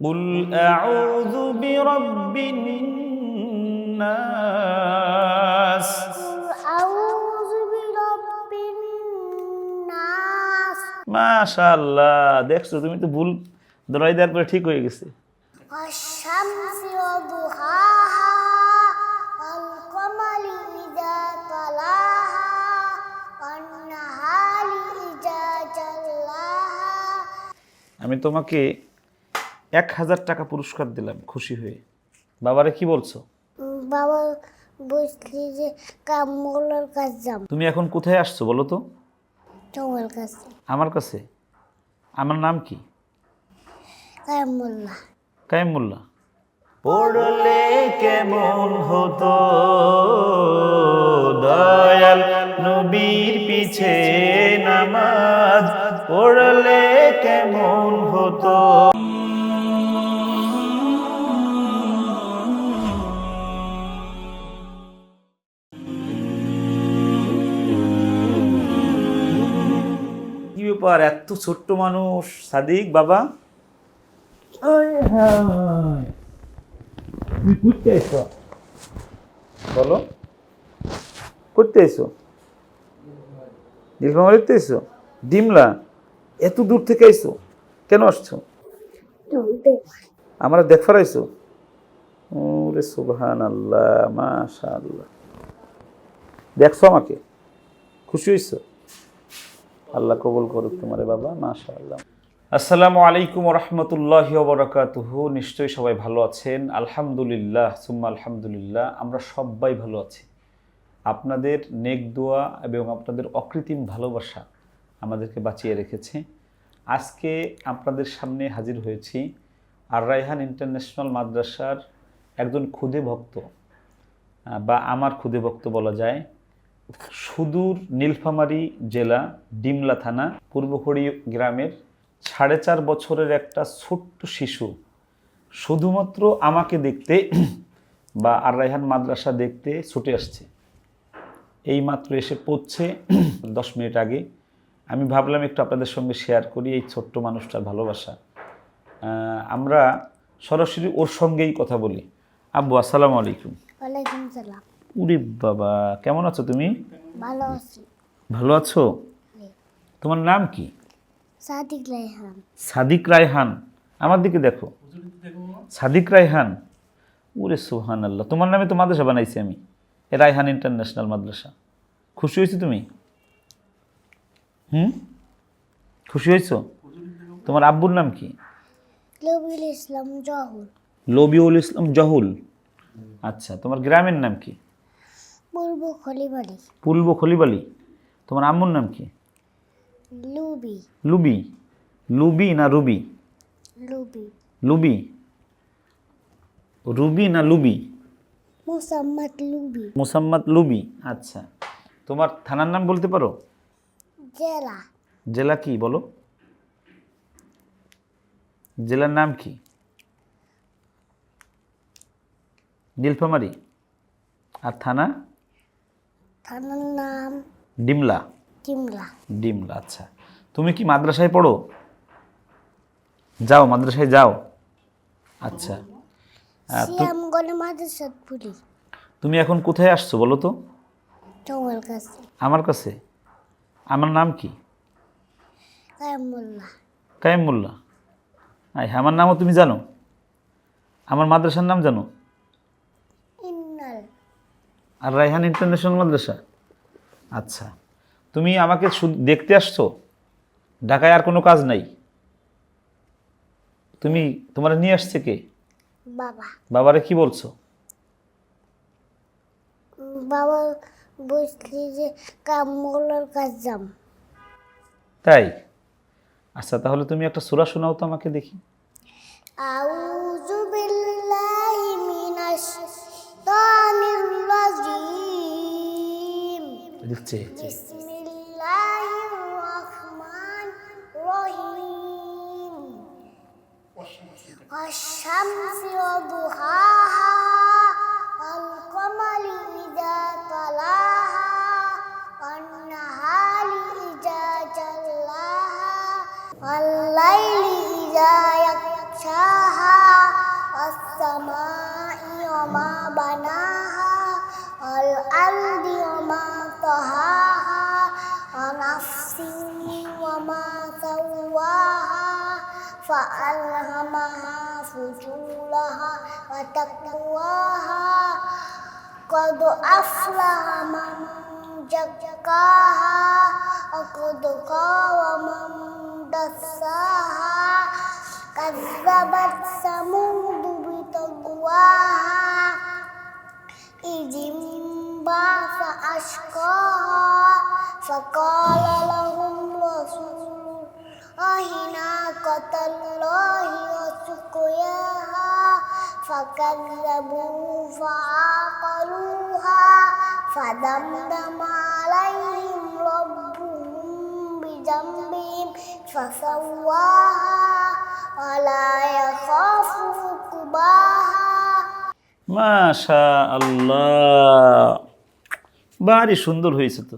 قل أعوذ برب الناس أعوذ برب الناس মাশাআল্লাহ দেখছো তুমি তো ভুল দরাই দেওয়ার পরে ঠিক হয়ে গেছে والشمس وضحاها والقمر إذا طلاها والنهار إذا جلاها আমি তোমাকে এক হাজার টাকা পুরস্কার দিলাম খুশি হয়ে। বাবারে কি বলছো? বাবা বলছি যে কামলার কাছে যাম তুমি এখন কোথায় আসছো বলো তো? তোমার কাছে। আমার কাছে? আমার নাম কি? কামলা। কায়েম পড়লে কেমন হতো? দয়াল নবীর পিছে নামাজ পড়লে কেমন হতো? ব্যাপার এত ছোট্ট মানুষ সাদিক বাবা। তুমি করতে আইছো বলো। করতে আইছো ডিমলা এত দূর থেকে আইছো কেন আসছো? আমরা দেখবার আইছো ওরে সুবহান আল্লাহ মাশা আল্লাহ দেখছ আমাকে? খুশি হইছো? আল্লাহ কবুল করুক তোমারে বাবা মাশা আল্লাহ আসসালামু আলাইকুম রহমতুল্লাহ বরকাতুহু। নিশ্চয়ই সবাই ভালো আছেন? আলহামদুলিল্লাহ, সুম্মা আলহামদুলিল্লাহ, আমরা সবাই ভালো আছি। আপনাদের নেক দোয়া এবং আপনাদের অকৃত্রিম ভালোবাসা আমাদেরকে বাঁচিয়ে রেখেছে। আজকে আপনাদের সামনে হাজির হয়েছি আর রায়হান ইন্টারন্যাশনাল মাদ্রাসার একজন ক্ষুদে ভক্ত বা আমার ক্ষুদে ভক্ত বলা যায়। সুদূর নীলফামারী জেলা, ডিমলা থানা, পূর্বখড়ি গ্রামের সাড়ে চার বছরের একটা ছোট্ট শিশু। শুধুমাত্র আমাকে দেখতে বা আর রায়হান মাদ্রাসা দেখতে ছুটে আসছে। এই মাত্র এসে পড়ছে দশ মিনিট আগে। আমি ভাবলাম একটু আপনাদের সঙ্গে শেয়ার করি এই ছোট্ট মানুষটার ভালোবাসা। আমরা সরাসরি ওর সঙ্গেই কথা বলি। আব্বু, আসসালামু আলাইকুম। ওয়ালাইকুম সালাম। উরে বাবা কেমন আছো তুমি? ভালো আছি। ভালো আছো? তোমার নাম কি? সাদিক রায়হান। সাদিক রায়হান। আমার দিকে দেখো। সাদিক রায়হান। ওরে সোহান আল্লাহ তোমার নামে তো মাদ্রাসা বানাইছি আমি। এ রায়হান ইন্টারন্যাশনাল মাদ্রাসা। খুশি হয়েছো তুমি? হুম? খুশি হয়েছো? তোমার আব্বুর নাম কি? নবীল ইসলাম জহুর লবিউল ইসলাম জহুল। আচ্ছা তোমার গ্রামের নাম কি? পূর্ব খলিবাড়ি পূর্ব খলিবালি। তোমার আম্মুর নাম কি? লুবি। লুবি। লুবি না রুবি? লুবি। লুবি। রুবি না লুবি? লুবি। লুবি। আচ্ছা। তোমার থানার নাম বলতে পারো? জেলা। জেলা কি বলো? জেলার নাম কি? নীলফামারি। আর থানা? থানার নাম ডিমলা। চিমলা ডিমলা আচ্ছা। তুমি কি মাদ্রাসায় পড়ো? যাও মাদ্রাসায় যাও। আচ্ছা। শ্যামগঞ্জ মাদ্রাসাত পুরি তুমি এখন কোথায় আসছো বলো তো? তোমার কাছে। আমার কাছে? আমার নাম কি? কায়মুল্লাহ। কায়েম আই আমার নামও তুমি জানো? আমার মাদ্রাসার নাম জানো? ইন্নাল। আর রায়হান ইন্টারন্যাশনাল মাদ্রাসা? আচ্ছা। তুমি আমাকে দেখতে আসছো? ঢাকায় আর কোনো কাজ নাই? তুমি তোমার নিয়ে আসছে কে? বাবা। বাবারে কি বলছো? বাবা বলছি যে কামলার কাজ যাম। তাই? আচ্ছা তাহলে তুমি একটা সূরা শোনাও তো আমাকে দেখি। আউযু বিল্লাহি মিনাশ الشيطان الرجيم. بسم الله الرحمن الرحيم. والشمس وضحاها ألهمها فجورها وتقواها قد أفلح من زكاها وقد خاب من دساها كذبت ثمود بتقواها إذ انبعث أشقاها فقال لهم رسول الله ناقة الله وسقياها فكذبوا فعقروها فدمدم عليهم ربهم بذنبهم فسواها ولا يخاف عقباها মাশা আল্লাহ বাড়ি সুন্দর হয়েছে তো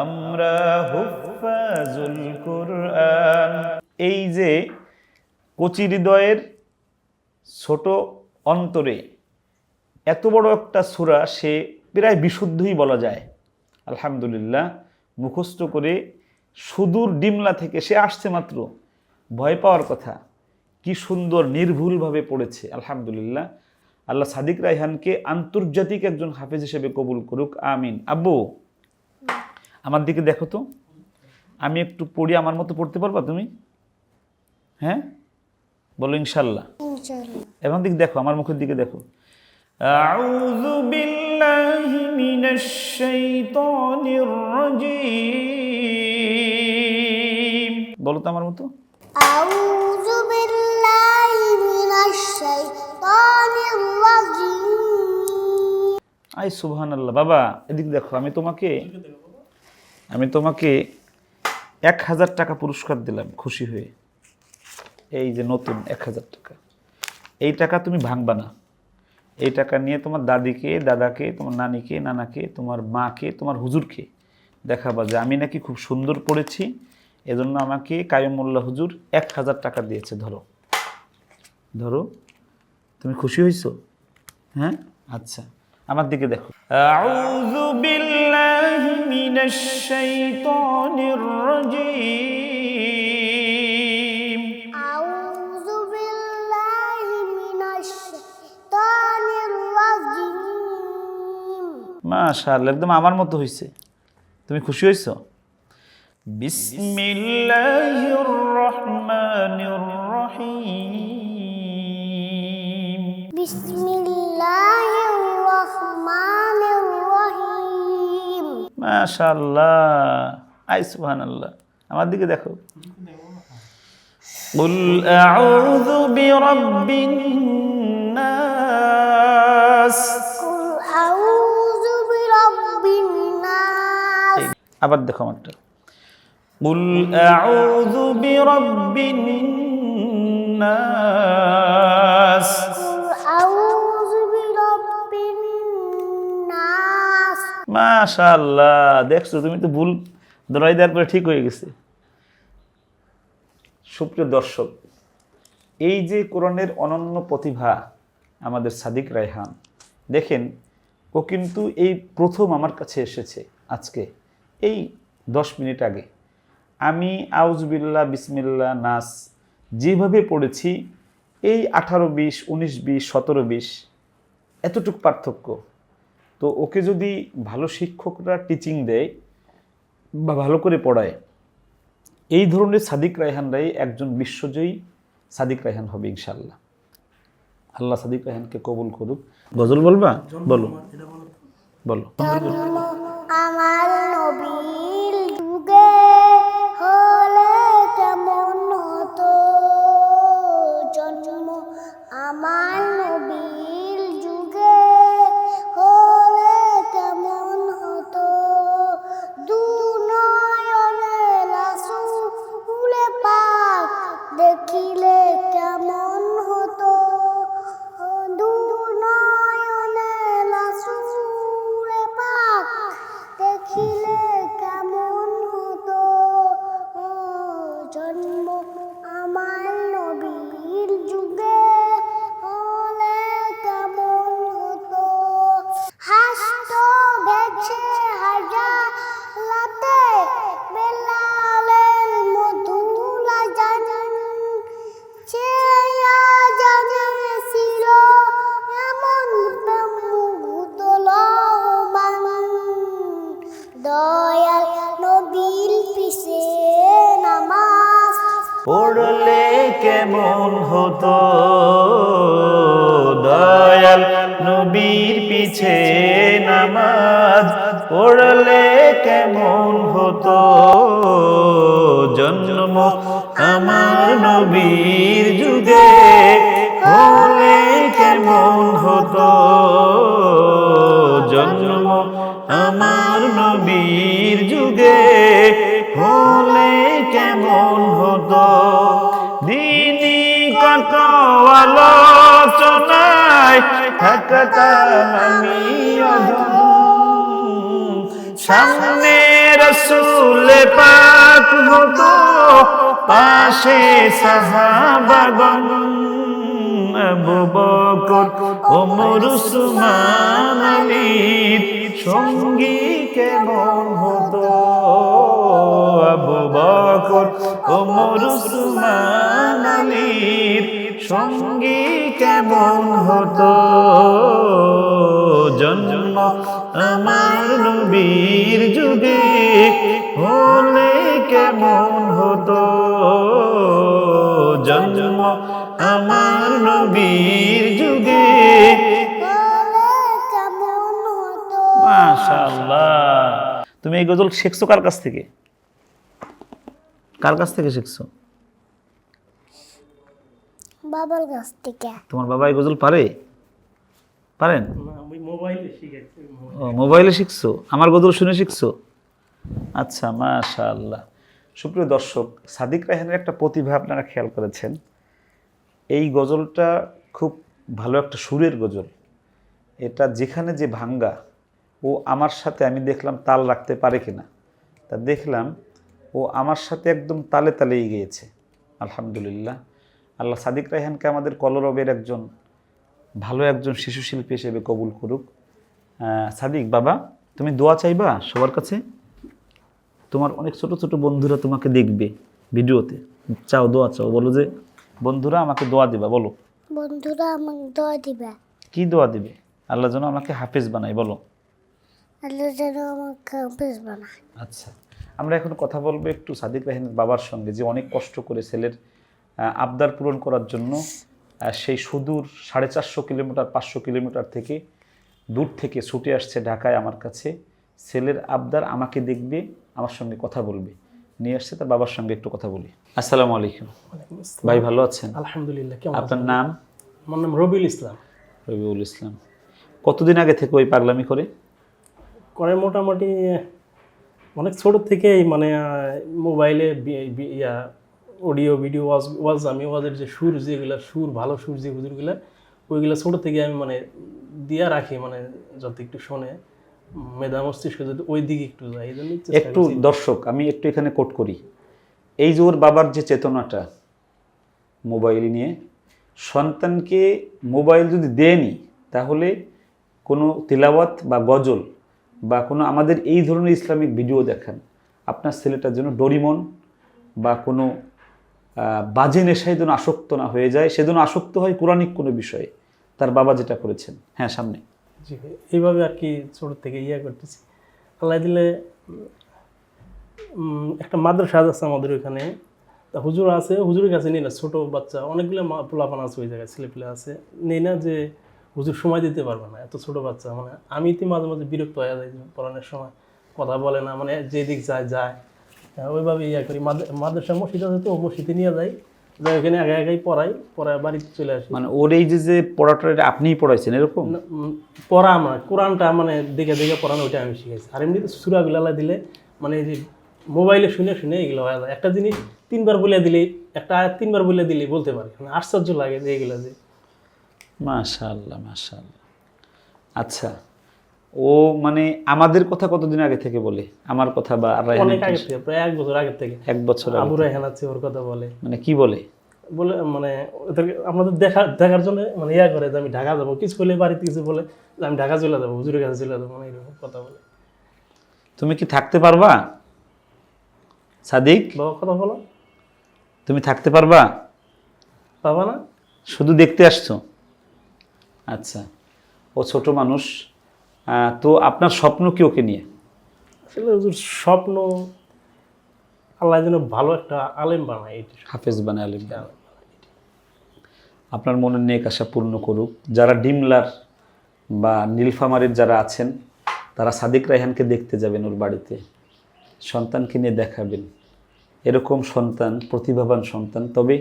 আমরা হুফাজুল কোরআন। এই যে কচি হৃদয়ের ছোট অন্তরে এত বড় একটা সূরা, সে প্রায় বিশুদ্ধই বলা যায়। আলহামদুলিল্লাহ, মুখস্থ করে সুদূর ডিমলা থেকে সে আসছে মাত্র। ভয় পাওয়ার কথা, কি সুন্দর নির্ভুলভাবে পড়েছে, আলহামদুলিল্লাহ। আল্লাহ সাদিক রাইহানকে আন্তর্জাতিক একজন হাফেজ হিসেবে কবুল করুক, আমিন। আব্বু আমার দিকে দেখো তো আমি একটু পড়ি আমার মতো পড়তে পারবা তুমি হ্যাঁ বলো ইনশাল্লাহ এখন দিক দেখো আমার মুখের দিকে দেখো أعوذ بالله من الشيطان الرجيم বলো তো আমার মতো أعوذ بالله من الشيطان الرجيم আই সুবহান আল্লাহ বাবা এদিক দেখো আমি তোমাকে আমি তোমাকে এক হাজার টাকা পুরস্কার দিলাম খুশি হয়ে। এই যে নতুন এক হাজার টাকা। এই টাকা তুমি ভাঙবা না। এই টাকা নিয়ে তোমার দাদিকে, দাদাকে, তোমার নানিকে, নানাকে, তোমার মাকে, তোমার হুজুরকে দেখাবা যে আমি নাকি খুব সুন্দর পড়েছি। এজন্য আমাকে কায়মুল্লাহ হুজুর এক হাজার টাকা দিয়েছে, ধরো। ধরো, তুমি খুশি হয়েছো হ্যাঁ? আচ্ছা আমার দিকে দেখো। মিনাশ শাইতানির রাজীম أعوذ بالله من الشيطان الرجيم মাশাআল্লাহ একদম আমার মতো হয়েছে তুমি খুশি হয়েছো বিসমিল্লাহির রহমানির রহিম بسم الله الرحمن الرحيم মাশাআল্লাহ আই সুবহানাল্লাহ আমার দিকে দেখো قل أعوذ برب الناس قل أعوذ برب الناس আবার দেখো আমারটা قل أعوذ برب الناس মাশাল্লাহ দেখছ, তুমি তো ভুল দৌড়াই দেওয়ার পরে ঠিক হয়ে গেছে। সুপ্রিয় দর্শক, এই যে কোরআনের অনন্য প্রতিভা আমাদের সাদিক রায়হান, দেখেন, ও কিন্তু এই প্রথম আমার কাছে এসেছে আজকে, এই দশ মিনিট আগে। আমি আউজবিল্লা বিসমিল্লা নাস যেভাবে পড়েছি, এই আঠারো বিশ, উনিশ বিশ, সতেরো বিশ, এতটুক পার্থক্য। তো ওকে যদি ভালো শিক্ষকরা টিচিং দেয় বা ভালো করে পড়ায় এই ধরনের সাদিক রায়হানরাই একজন বিশ্বজয়ী সাদিক রায়হান হবে ইনশাল্লাহ আল্লাহ সাদিক রায়হানকে কবুল করুক। গজল বলবা? বলো। বলো। পিছে নামাজ, পড়লে কেমন হতো? জন্ম আমার নবীর যুগে হলে কেমন হতো? জন্ম আমার নবীর যুগে হলে কেমন হতো? দিনী কত আলোচনায় থাকতাম আমি। সামনে রসুল পাক হতো, পাশে সাহাবাগন আবু বকর ওমর উসমান সঙ্গী কেমন হতো আবু বকর ওমর উসমান সঙ্গী কেমন হতো? জন্ম আমার নবীর যুগে হলে কেমন হতো? জন্ম আমার নবীর যুগে তুমি এই গজল শিখছো কার কাছ থেকে? কার কাছ থেকে শিখছো? বাবার কাছ থেকে। তোমার বাবা এই গজল পারে? পারেন? আমি মোবাইলে শিখেছি ও মোবাইলে শিখছো? আমার গজল শুনে শিখছো? আচ্ছা মাশাআল্লাহ। সুপ্রিয় দর্শক সাদিক রায়হানের একটা প্রতিভা আপনারা খেয়াল করেছেন। এই গজলটা খুব ভালো একটা সুরের গজল। এটা যেখানে যে ভাঙ্গা ও আমার সাথে আমি দেখলাম তাল রাখতে পারে কিনা। তা দেখলাম ও আমার সাথে একদম তালে তালেই গিয়েছে। আলহামদুলিল্লাহ। আল্লাহ সাদিক রায়হানকে আমাদের কলরবের একজন ভালো একজন শিশু শিল্পী হিসেবে কবুল করুক। সাদিক বাবা তুমি দোয়া চাইবা সবার কাছে? তোমার অনেক ছোট ছোট বন্ধুরা তোমাকে দেখবে ভিডিওতে। চাও দোয়া চাও বলো যে বন্ধুরা আমাকে দোয়া দিবা বলো। বন্ধুরা আমাকে দোয়া দিবে। কি দোয়া দিবে? আল্লাহ যেন আমাকে হাফেজ বানাই বলো। আল্লাহ যেন আমাকে অভ্যেস বানায়। আচ্ছা আমরা এখন কথা বলব একটু সাদিক রাহিনের বাবার সঙ্গে যে অনেক কষ্ট করে ছেলের আবদার পূরণ করার জন্য সেই সুদূর সাড়ে চারশো কিলোমিটার পাঁচশো কিলোমিটার থেকে দূর থেকে ছুটে আসছে ঢাকায় আমার কাছে। ছেলের আবদার আমাকে দেখবে আমার সঙ্গে কথা বলবে। নিয়ে আসছে তার বাবার সঙ্গে একটু কথা বলি। আসসালামু আলাইকুম। ভাই ভালো আছেন? আলহামদুলিল্লাহ আপনার নাম? আমার নাম রবিউল ইসলাম। রবিউল ইসলাম। কতদিন আগে থেকে ওই পাগলামি করে? করে মোটামুটি অনেক ছোট থেকেই মানে মোবাইলে ইয়া অডিও ভিডিও ওয়াজ ওয়াজ আমি ওয়াজের যে সুর যেগুলা সুর ভালো সুর যে হুজুরগুলা ওইগুলো ছোটো থেকে আমি মানে দিয়া রাখি মানে যাতে একটু শোনে। মেধা মস্তিষ্ক যদি ওই দিকে একটু যায় এই জন্যই একটু দর্শক আমি একটু এখানে কোট করি। এই যে ওর বাবার যে চেতনাটা মোবাইল নিয়ে সন্তানকে মোবাইল যদি দেয়নি তাহলে কোনো তিলাওয়াত বা গজল বা কোনো আমাদের এই ধরনের ইসলামিক ভিডিও দেখান। আপনার ছেলেটার জন্য ডরিমন বা কোনো বাজে নেশায় যেন আসক্ত না হয়ে যায় সেজন্য আসক্ত হয় কোরআনিক কোনো বিষয়ে। তার বাবা যেটা করেছেন। হ্যাঁ সামনে। জি, এইভাবে আর কি ছোট থেকে ইয়া করতেছি। আল্লাহ দিলে একটা মাদ্রাসা আছে আমাদের ওইখানে। তা হুজুর আছে, হুজুরের কাছে নেই না, ছোটো বাচ্চা। অনেকগুলো পোলাপান আছে ওই জায়গায়, ছেলেপিলে আছে। নেই না যে হুজুর সময় দিতে পারবে না, এত ছোট বাচ্চা। মানে আমি তো মাঝে মাঝে বিরক্ত হয়ে যাই পড়ানোর সময়। কথা বলে না মানে যেদিক যায় যায়। ওইভাবে ইয়া করি। মাদ্রা- মাদ্রাসা মসজিদ আছে তো মসজিদে নিয়ে যাই। যাই ওখানে আগে আগেই পড়াই পড়ায় বাড়িতে চলে আসি। মানে ওর এই যে যে পড়াটা আপনিই পড়াইছেন এরকম? পড়া আমার কোরআনটা মানে দেখে দেখে পড়ানো ওইটা আমি শিখেছি আর এমনিতে সুরাগুলো আল্লাহ দিলে মানে এই যে মোবাইলে শুনে শুনে এগুলো হয়ে। যায় একটা জিনিস তিনবার বলে দিলে একটা আয়াত তিনবার বলে দিলে বলতে পারি। মানে আশ্চর্য লাগে যে এগুলো যে। মাশাআল্লাহ মাশাআল্লাহ। আচ্ছা ও মানে আমাদের কথা কতদিন আগে থেকে বলে? আমার কথা বা অনেক আগে থেকে প্রায় এক বছর আগে থেকে। এক বছর আবু রায়হান আছে ওর কথা বলে। মানে কি বলে? বলে মানে ওদেরকে আপনাদের দেখা দেখার জন্য মানে ইয়া করে যে আমি ঢাকা যাব। কিছু বলে বাড়িতে কিছু বলে যে আমি ঢাকা চলে যাব হুজুরের কাছে চলে যাব মানে এরকম কথা বলে। তুমি কি থাকতে পারবা? সাদিক? বাবা কথা বলো। তুমি থাকতে পারবা? বাবা না? শুধু দেখতে আসছো? আচ্ছা। ও ছোট মানুষ। তো আপনার স্বপ্ন কি ওকে নিয়ে? আসলে স্বপ্ন আল্লাহ যেন ভালো একটা আলেম বানায় এটি। হাফেজ বানায় আলিম আপনার মনের নেক আশা পূর্ণ করুক। যারা ডিমলার বা নীলফামারির যারা আছেন তারা সাদিক রায়হানকে দেখতে যাবেন ওর বাড়িতে। সন্তানকে নিয়ে দেখাবেন। এরকম সন্তান প্রতিভাবান সন্তান। তবে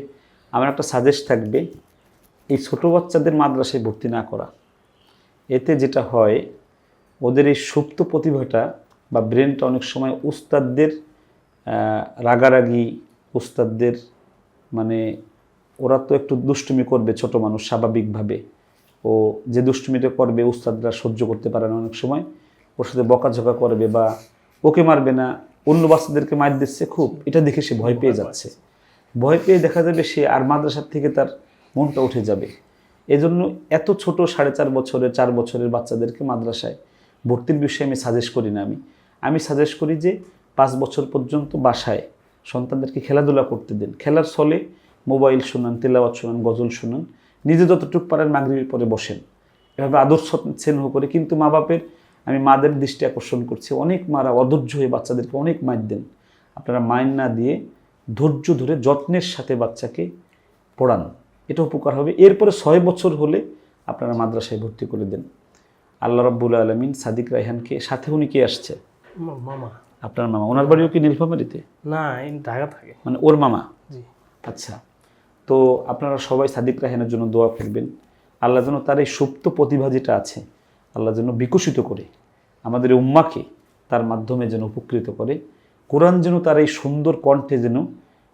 আমার একটা সাজেস্ট থাকবে এই ছোটো বাচ্চাদের মাদ্রাসায় ভর্তি না করা। এতে যেটা হয় ওদের এই সুপ্ত প্রতিভাটা বা ব্রেনটা অনেক সময় উস্তাদদের রাগারাগি উস্তাদদের মানে ওরা তো একটু দুষ্টুমি করবে ছোট মানুষ স্বাভাবিকভাবে। ও যে দুষ্টুমিটা করবে উস্তাদরা সহ্য করতে পারে না অনেক সময়। ওর সাথে বকাঝকা করবে বা ওকে মারবে না, অন্য বাচ্চাদেরকে মার দিচ্ছে খুব। এটা দেখে সে ভয় পেয়ে যাচ্ছে। ভয় পেয়ে দেখা যাবে সে আর মাদ্রাসার থেকে তার মনটা উঠে যাবে। এজন্য এত ছোট সাড়ে চার বছরের চার বছরের বাচ্চাদেরকে মাদ্রাসায় ভর্তির বিষয়ে আমি সাজেস্ট করি না আমি। আমি সাজেস্ট করি যে পাঁচ বছর পর্যন্ত বাসায় সন্তানদেরকে খেলাধুলা করতে দেন। খেলার ছলে মোবাইল শুনান, তেলাওয়াত শুনান, গজল শুনান, নিজে যতটুকু পারেন মাগরিবের পরে বসেন। এভাবে আদর্শ স্নেহ করে কিন্তু মা বাপের আমি মাদের দৃষ্টি আকর্ষণ করছি। অনেক মারা অধৈর্য হয়ে বাচ্চাদেরকে অনেক মাইর দেন। আপনারা মাইন না দিয়ে ধৈর্য ধরে যত্নের সাথে বাচ্চাকে পড়ান। এটা উপকার হবে। এরপরে ছয় বছর হলে আপনারা মাদ্রাসায় ভর্তি করে দেন। আল্লাহ রব্বুল আলমিন সাদিক রায়হানকে সাথে উনি কে আসছে? মামা। আপনার মামা। ওনার বাড়িও কি নীলফামারিতে? না ঢাকা থাকে। মানে ওর মামা? জি। আচ্ছা। তো আপনারা সবাই সাদিক রাহেনের জন্য দোয়া করবেন। আল্লাহ যেন তার এই সুপ্ত প্রতিভা যেটা আছে আল্লাহ যেন বিকশিত করে আমাদের উম্মাকে তার মাধ্যমে যেন উপকৃত করে। কোরআন যেন তার এই সুন্দর কণ্ঠে যেন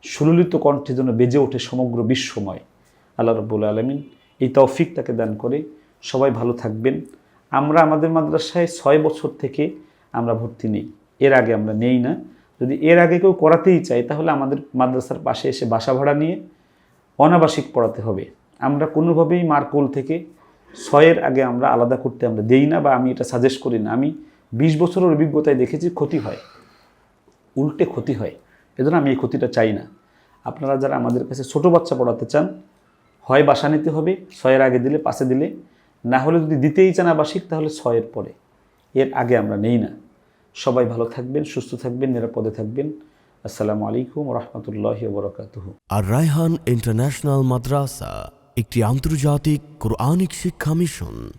সুললিত কণ্ঠে যেন বেজে ওঠে সমগ্র বিশ্বময়। আল্লাহ রব্বুল আলমিন এই তৌফিক তাকে দান করে। সবাই ভালো থাকবেন। আমরা আমাদের মাদ্রাসায় ছয় বছর থেকে আমরা ভর্তি নেই। এর আগে আমরা নেই না। যদি এর আগে কেউ করাতেই চাই তাহলে আমাদের মাদ্রাসার পাশে এসে বাসা ভাড়া নিয়ে অনাবাসিক পড়াতে হবে। আমরা কোনোভাবেই মার্কুল থেকে ছয়ের আগে আমরা আলাদা করতে আমরা দেই না বা আমি এটা সাজেস্ট করি না। আমি বিশ বছরের অভিজ্ঞতায় দেখেছি ক্ষতি হয়। উল্টে ক্ষতি হয়। এজন্য আমি এই ক্ষতিটা চাই না। আপনারা যারা আমাদের কাছে ছোট বাচ্চা পড়াতে চান, হয় বাসা নিতে হবে, ছয়ের আগে দিলে, পাশে দিলে না হলে যদি দিতেই চান আবাসিক, তাহলে ছয়ের পরে। এর আগে আমরা নেই না। সবাই ভালো থাকবেন, সুস্থ থাকবেন, নিরাপদে থাকবেন। আসসালামু আলাইকুম রহমতুল্লাহ বরকাতুহ আর রায়হান ইন্টারন্যাশনাল মাদ্রাসা, একটি আন্তর্জাতিক কোরআনিক শিক্ষা মিশন।